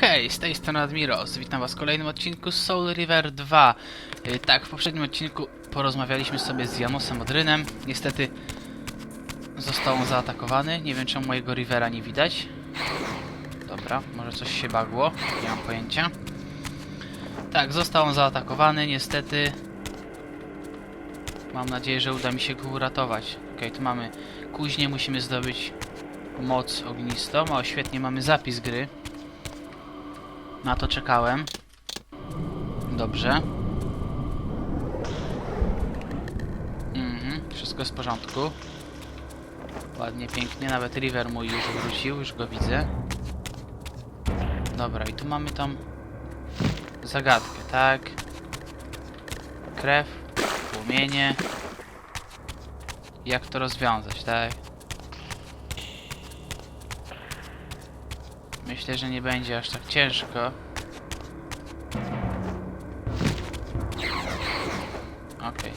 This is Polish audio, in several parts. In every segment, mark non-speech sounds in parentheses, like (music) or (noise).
Hej, z tej strony Admiros. Witam was w kolejnym odcinku Soul River 2. Yy, tak, w poprzednim odcinku porozmawialiśmy sobie z Janosem Odrynem. Niestety został on zaatakowany. Nie wiem czemu mojego Rivera nie widać. Dobra, może coś się bagło. Nie mam pojęcia. Tak, został on zaatakowany, niestety. Mam nadzieję, że uda mi się go uratować. Okej, tu mamy kuźnię, musimy zdobyć moc ognistą. O, świetnie, mamy zapis gry. Na to czekałem. Dobrze. Mhm, wszystko jest w porządku. Ładnie, pięknie. Nawet River mój już wrócił, już go widzę. Dobra, i tu mamy tą zagadkę, tak? Krew, płomienie. Jak to rozwiązać, tak? Myślę, że nie będzie aż tak ciężko. Okej.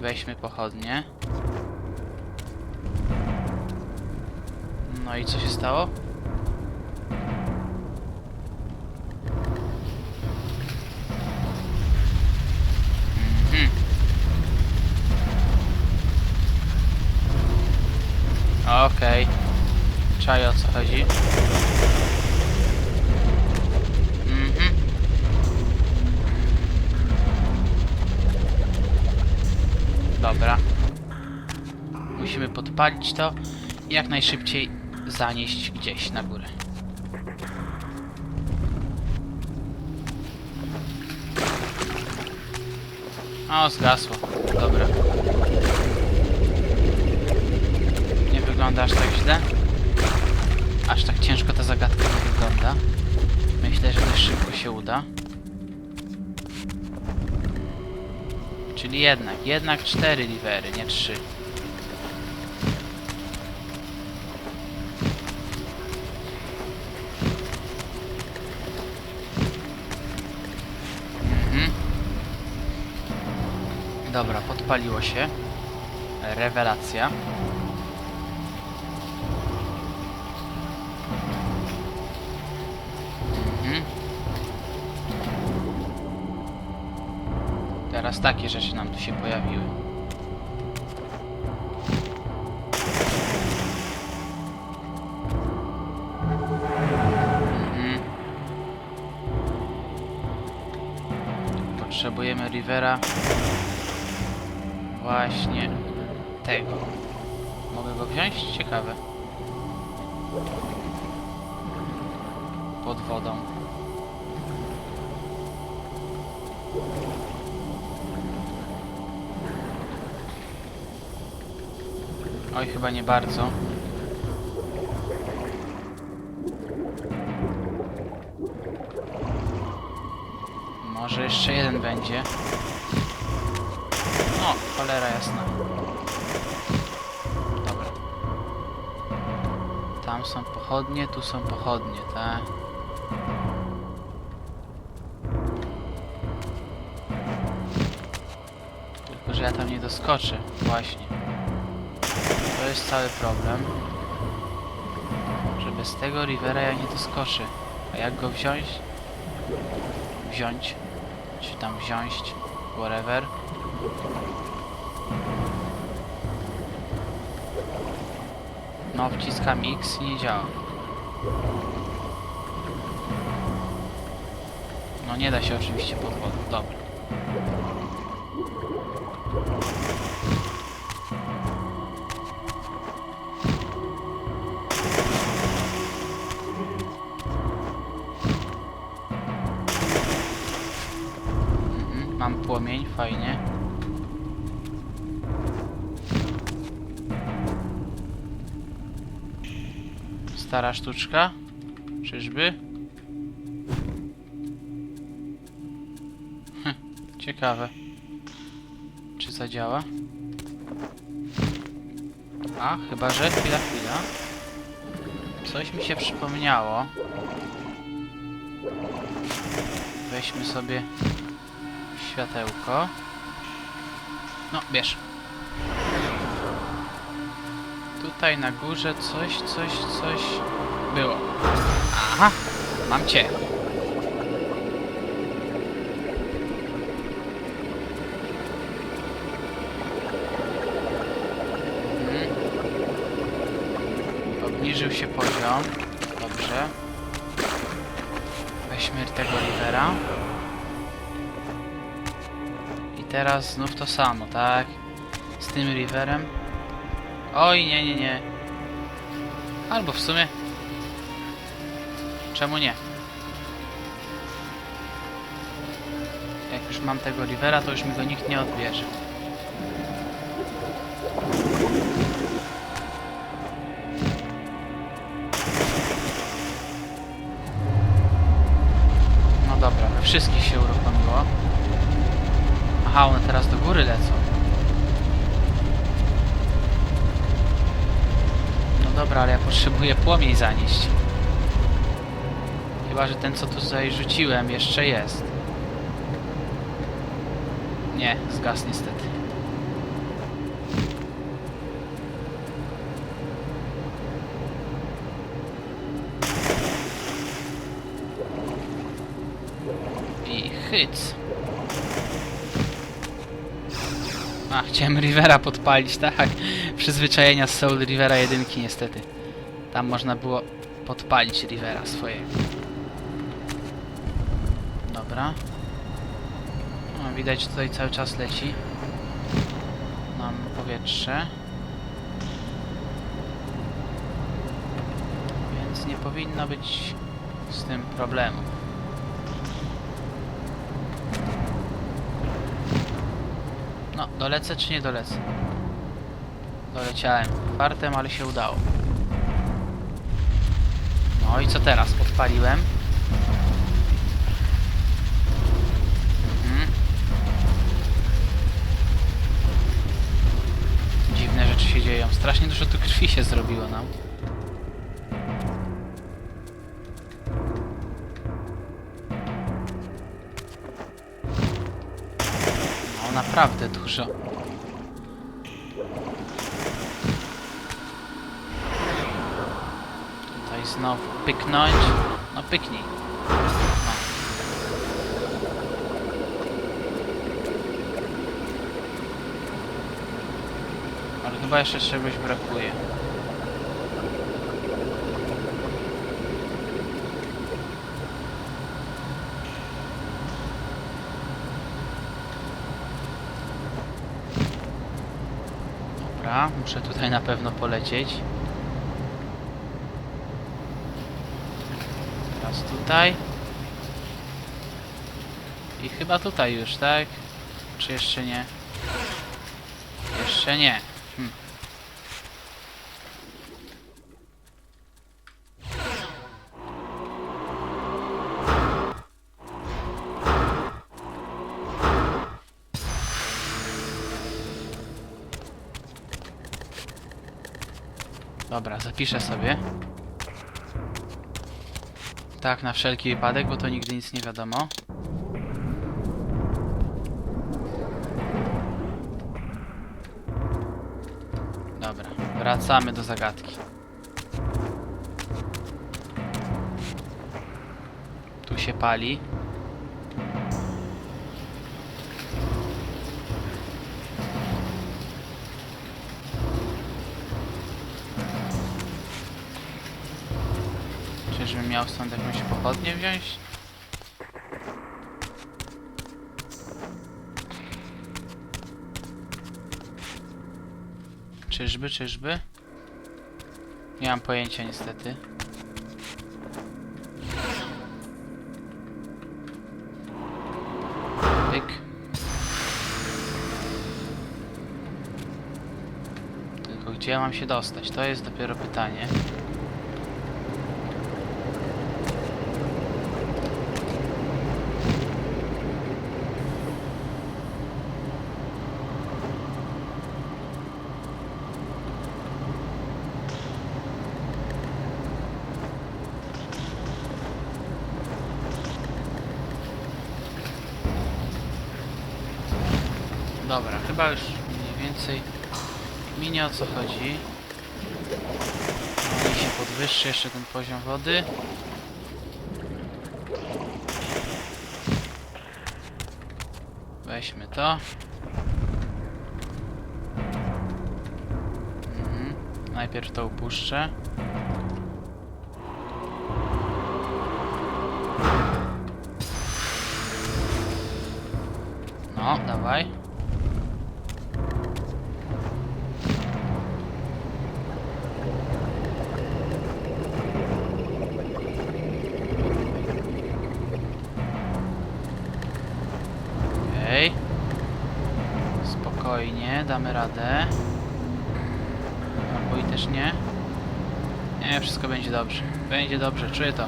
Weźmy pochodnie. No i co się stało? Mhm. Okej. Czaj o co chodzi. Podpalić to i jak najszybciej zanieść gdzieś na górę. O, zgasło. Dobra. Nie wygląda aż tak źle. Aż tak ciężko ta zagadka nie wygląda. Myślę, że dość szybko się uda. Czyli jednak, jednak cztery livery, nie trzy. Dobra, podpaliło się. Rewelacja. Mhm. Teraz takie rzeczy nam tu się pojawiły. Mhm. Potrzebujemy Rivera. Właśnie tego. Mogę go wziąć? Ciekawe. Pod wodą. Oj, chyba nie bardzo. Może jeszcze jeden będzie. Cholera jasna. Dobra. Tam są pochodnie, tu są pochodnie, tak? Tylko, że ja tam nie doskoczę. Właśnie. To jest cały problem. Że bez tego Rivera ja nie doskoczę. A jak go wziąć? Wziąć. Czy tam wziąć. Whatever. No, wciskam X i nie działa. No nie da się oczywiście pod wodą. Dobra. Mhm, mam płomień, fajnie. Stara sztuczka? Czyżby? Hm, ciekawe. Czy zadziała? A, chyba że chwila, chwila. Coś mi się przypomniało. Weźmy sobie światełko. No, bierz. Tutaj na górze coś, coś, coś było. Aha! Mam cię. Mhm. Obniżył się poziom. Dobrze. Weźmy tego rivera. I teraz znów to samo, tak? Z tym riverem. Oj, nie, nie, nie. Albo w sumie. Czemu nie? Jak już mam tego rivera, to już mi go nikt nie odbierze. No dobra, we wszystkich się uruchomiło. Aha, one teraz do góry lecą. Dobra, ale ja potrzebuję płomień zanieść. Chyba, że ten co tu tutaj rzuciłem jeszcze jest. Nie, zgasł niestety. I. A, chciałem Rivera podpalić, tak? Przyzwyczajenia z Soul Rivera jedynki niestety. Tam można było podpalić Rivera swojego. Dobra. No, widać tutaj cały czas leci. Nam powietrze. Więc nie powinno być z tym problemu. No, dolecę czy nie dolecę? Doleciałem. Fartem, ale się udało. No i co teraz? Podpaliłem. Mhm. Dziwne rzeczy się dzieją. Strasznie dużo tu krwi się zrobiło nam. Naprawdę dużo. Tutaj znowu pyknąć. No pyknij. No. Ale chyba jeszcze czegoś brakuje. Dobra, muszę tutaj na pewno polecieć. Teraz tutaj. I chyba tutaj już, tak? Czy jeszcze nie? Jeszcze nie. Zapiszę sobie. Tak, na wszelki wypadek, bo to nigdy nic nie wiadomo. Dobra, wracamy do zagadki. Tu się pali. Miał stąd jakąś pochodnię wziąć? Czyżby, czyżby? Nie mam pojęcia niestety. Pyk. Tylko gdzie mam się dostać? To jest dopiero pytanie. chyba już mniej więcej minie o co chodzi. No Niech się podwyższy jeszcze ten poziom wody. Weźmy to. Mhm. Najpierw to upuszczę. No, dawaj. Damy radę. Albo i też nie. Nie, wszystko będzie dobrze. Będzie dobrze, czuję to.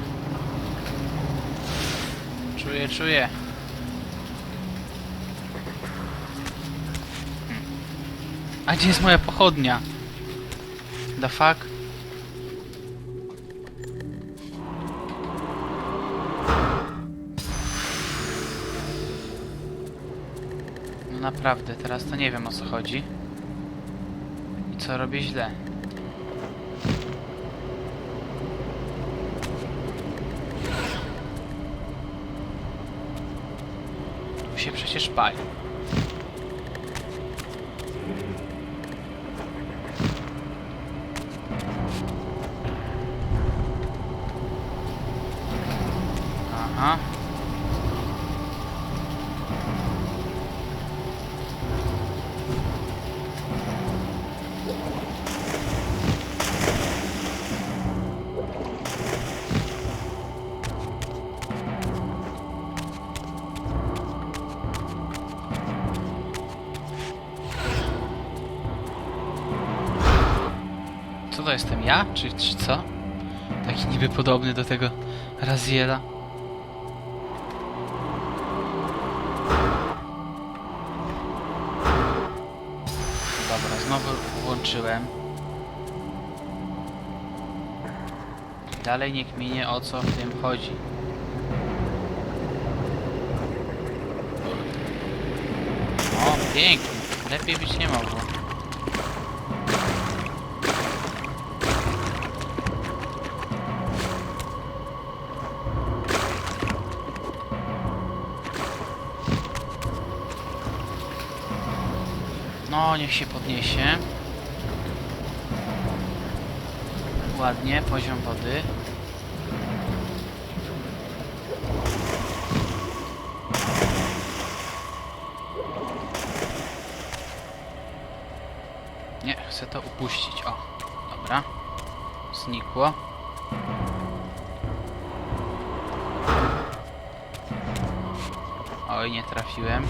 Czuję, czuję. Hmm. A gdzie jest moja pochodnia? The fuck? Naprawdę, teraz to nie wiem o co chodzi. I co robię źle. Tu się przecież pali. Ja? Czy, czy co? Taki niby podobny do tego Raziela. Dobra, znowu włączyłem. Dalej nie kminie o co w tym chodzi. O, pięknie. Lepiej być nie mogło. Niech się podniesie. Ładnie, poziom wody. Nie, chcę to upuścić. O, dobra. Znikło. Oj, nie trafiłem.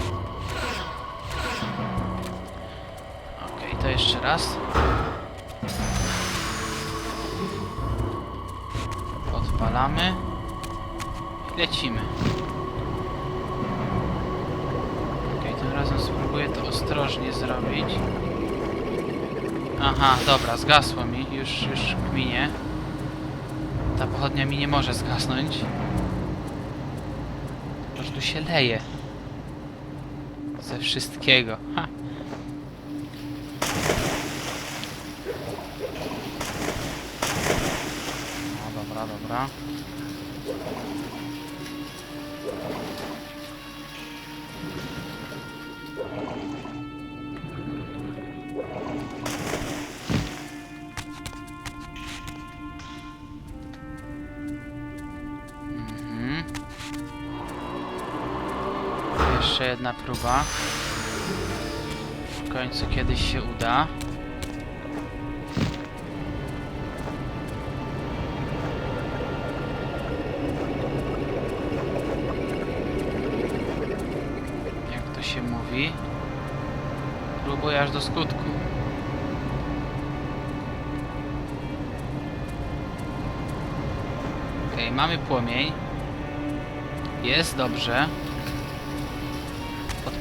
Okej, to jeszcze raz. Odpalamy. I lecimy. Okej, tym razem spróbuję to ostrożnie zrobić. Aha, dobra, zgasło mi. Już, już kminie. Ta pochodnia mi nie może zgasnąć. Po prostu się leje. Ze wszystkiego. Ha. Jeszcze jedna próba. W końcu kiedyś się uda. Jak to się mówi? Próbuj aż do skutku. Okej, mamy płomień. Jest dobrze.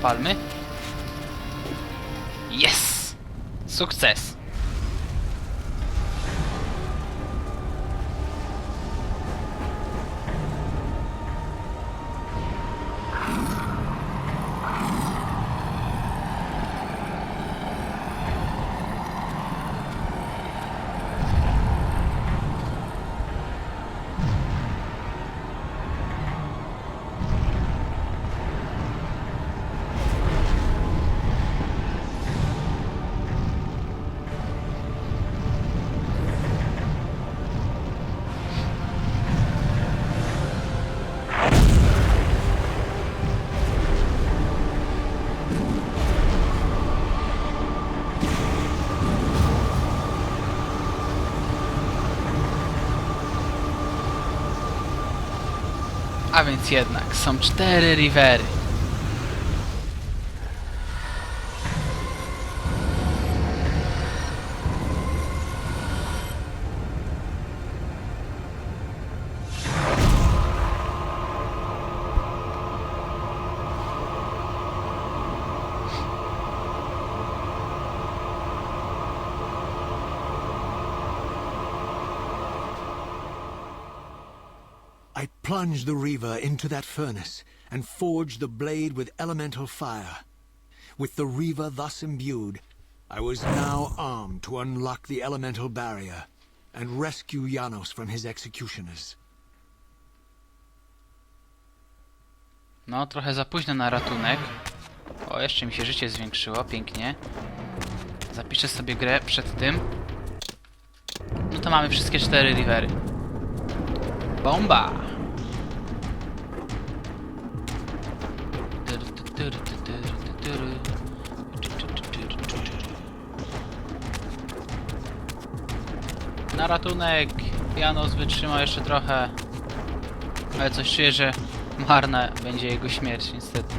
Podpalmy. Yes! Sukces! Więc jednak, są cztery rivery. I plunged the Reaver into that furnace and forged the blade with elemental fire. With the Reaver thus imbued, I was now armed to unlock the elemental barrier and rescue Janos from his executioners. No, trochę za późno na ratunek. O, jeszcze mi się życie zwiększyło, pięknie. Zapiszę sobie grę przed tym. No to mamy wszystkie cztery rivery. Bomba! Na ratunek! Janos wytrzyma jeszcze trochę. Ale coś czuję, że marna będzie jego śmierć, niestety.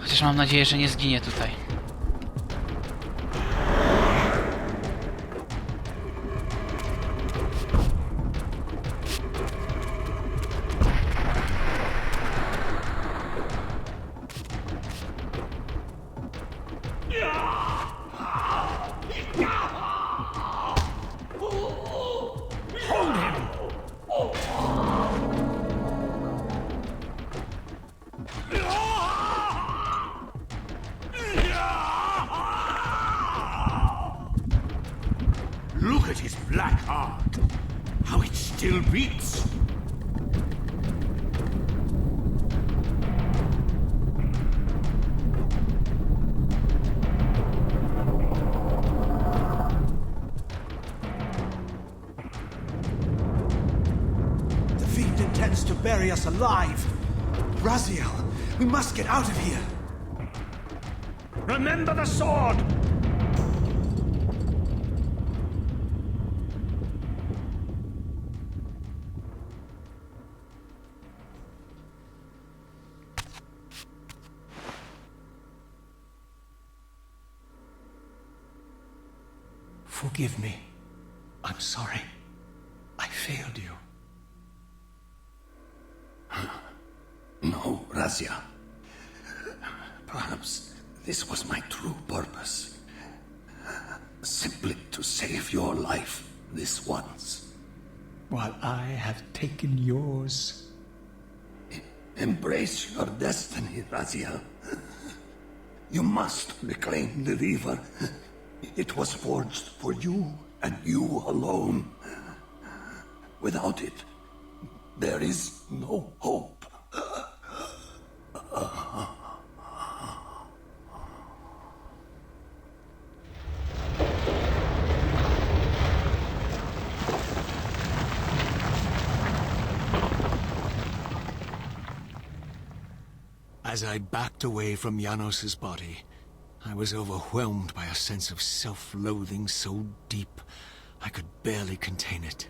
Chociaż mam nadzieję, że nie zginie tutaj. Look at his black heart. How it still beats. The fiend intends to bury us alive. Raziel, we must get out of here. Remember the sword! No, Razia. Perhaps this was my true purpose. Simply to save your life this once. While I have taken yours. Embrace your destiny, Razia. You must reclaim the river. It was forged for you and you alone. Without it, there is no hope. As I backed away from Janos's body, I was overwhelmed by a sense of self-loathing so deep I could barely contain it.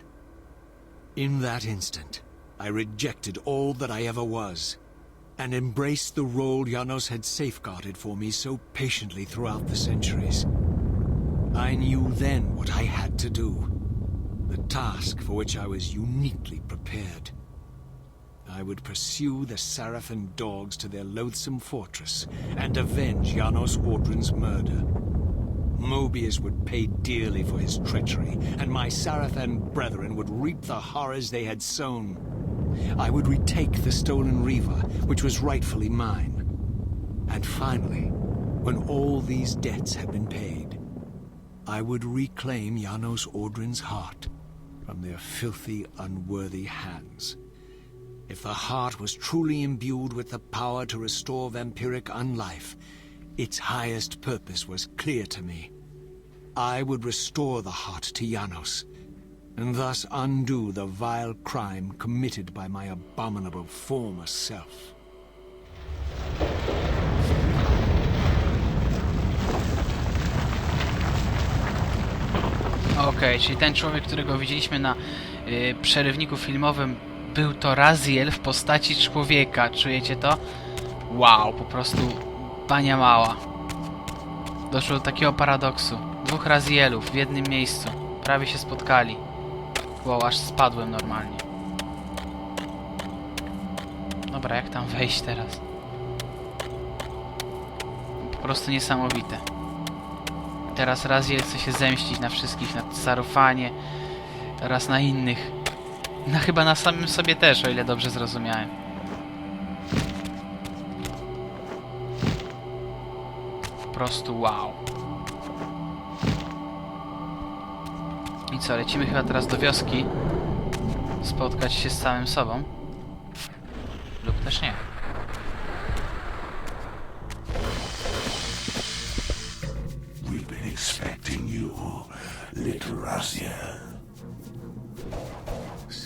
In that instant, I rejected all that I ever was, and embraced the role Janos had safeguarded for me so patiently throughout the centuries. I knew then what I had to do, the task for which I was uniquely prepared. I would pursue the Sarafan dogs to their loathsome fortress and avenge Janos Audrin's murder. Mobius would pay dearly for his treachery, and my Sarafan brethren would reap the horrors they had sown. I would retake the stolen Reaver, which was rightfully mine. And finally, when all these debts had been paid, I would reclaim Janos Audrin's heart from their filthy, unworthy hands. If the heart was truly imbued with the power to restore vampiric unlife, its highest purpose was clear to me. I would restore the heart to Janos, and thus undo the vile crime committed by my abominable former self. Okej, czyli ten człowiek, którego widzieliśmy na y, przerywniku filmowym, był to Raziel w postaci człowieka. Czujecie to? Wow, po prostu bania mała. Doszło do takiego paradoksu. Dwóch Razielów w jednym miejscu. Prawie się spotkali. Wow, aż spadłem normalnie. Dobra, jak tam wejść teraz? Po prostu niesamowite. Teraz Raziel chce się zemścić na wszystkich, na Sarufanie, raz na innych. No chyba na samym sobie też, o ile dobrze zrozumiałem. Po prostu wow. I co, lecimy chyba teraz do wioski. Spotkać się z samym sobą. Lub też nie.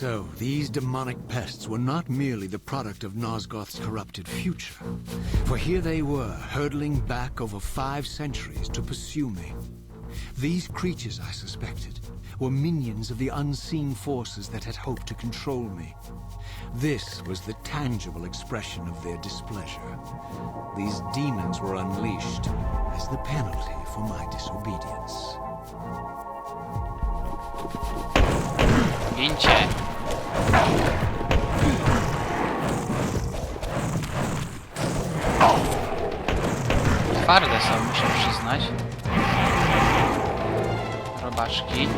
So, these demonic pests were not merely the product of Nosgoth's corrupted future. For here they were, hurtling back over five centuries to pursue me. These creatures, I suspected, were minions of the unseen forces that had hoped to control me. This was the tangible expression of their displeasure. These demons were unleashed as the penalty for my disobedience. Gięcie. Twarde są, muszę przyznać. Robaczki.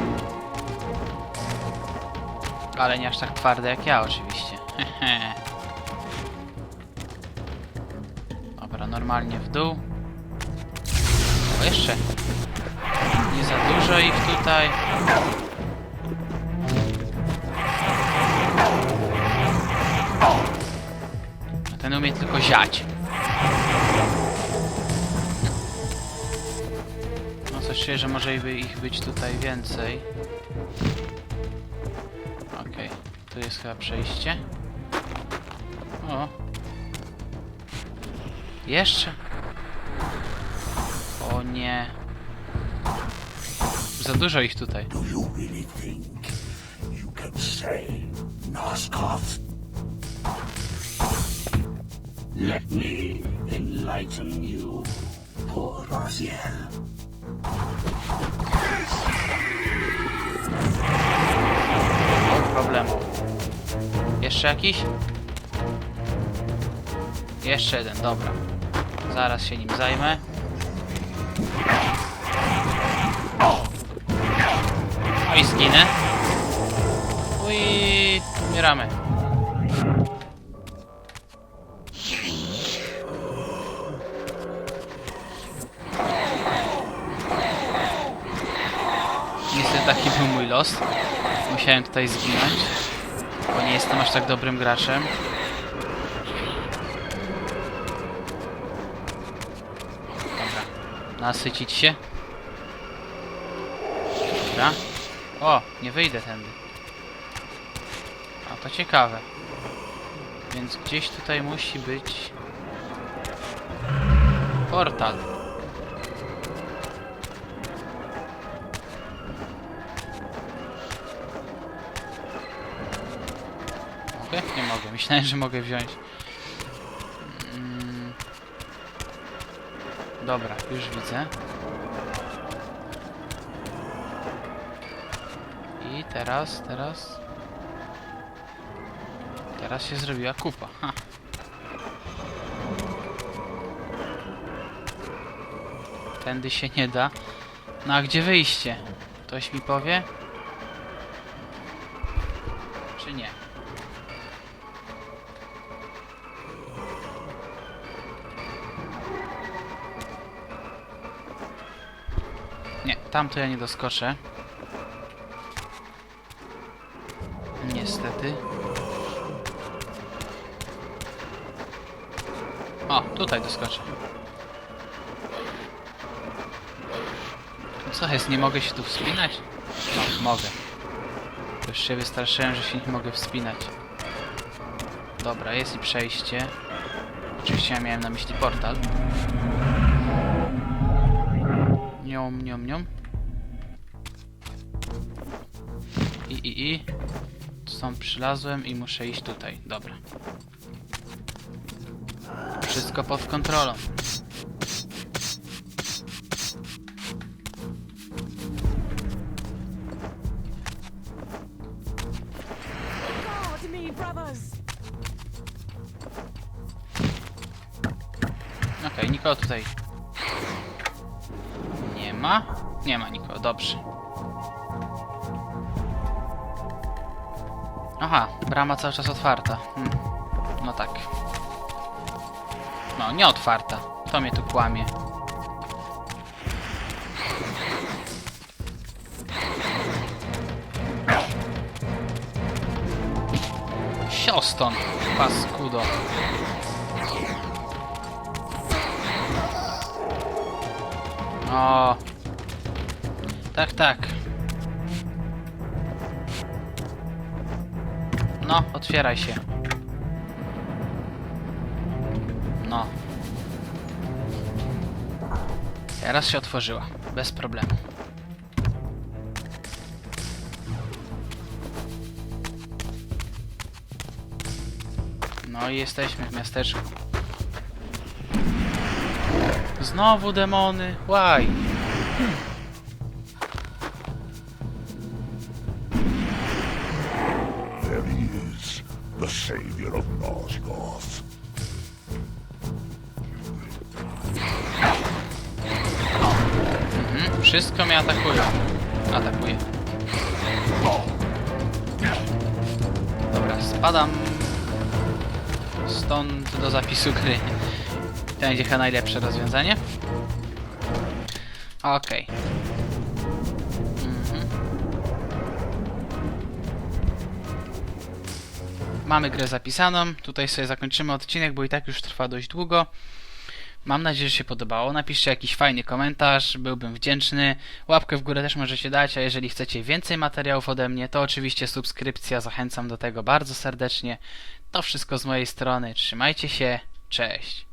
Ale nie aż tak twarde jak ja oczywiście. (laughs) Dobra, normalnie w dół. O, jeszcze. Nie za dużo ich tutaj. Ten umie tylko ziać. No coś czuję, że może ich być tutaj więcej. Okej, tu jest chyba przejście. O. Jeszcze. O nie. Za dużo ich tutaj. Do you really think you can say Nosgoth? Let me enlighten you, poor Raziel. Problemu. Jeszcze jakiś? Jeszcze jeden, dobra. Zaraz się nim zajmę. No i zginę. Ui, umieramy. Los. Musiałem tutaj zginąć, bo nie jestem aż tak dobrym graczem. Dobra, nasycić się. Dobra. O, nie wyjdę tędy. A to ciekawe. Więc gdzieś tutaj musi być portal. Nie mogę. Myślałem, że mogę wziąć. Mm. Dobra, już widzę. I teraz, teraz... Teraz się zrobiła kupa. Ha. Tędy się nie da. No a gdzie wyjście? Ktoś mi powie? Tam to ja nie doskoczę. Niestety. O, tutaj doskoczę. Co jest, nie mogę się tu wspinać? No, mogę. Już się wystraszyłem, że się nie mogę wspinać. Dobra, jest i przejście. Oczywiście ja miałem na myśli portal. Niom, niom, niom. I, i. Stąd przylazłem i muszę iść tutaj. Dobra. Wszystko pod kontrolą. Okej, nikogo tutaj nie ma. Nie ma nikogo, dobrze. Aha, brama cały czas otwarta. Hmm. No tak. No, nie otwarta. To mnie tu kłamie. Sioston, paskudo. O. Tak, tak. No, otwieraj się. No. Teraz się otworzyła. Bez problemu. No i jesteśmy w miasteczku. Znowu demony. Why? There the savior of Nosgoth. Mhm, wszystko mnie atakuje. Atakuje. Dobra, spadam stąd do zapisu gry. To będzie chyba najlepsze rozwiązanie. Okej. Mhm. Mamy grę zapisaną. Tutaj sobie zakończymy odcinek, bo i tak już trwa dość długo. Mam nadzieję, że się podobało. Napiszcie jakiś fajny komentarz, byłbym wdzięczny. Łapkę w górę też możecie dać, a jeżeli chcecie więcej materiałów ode mnie, to oczywiście subskrypcja. Zachęcam do tego bardzo serdecznie. To wszystko z mojej strony. Trzymajcie się. Cześć.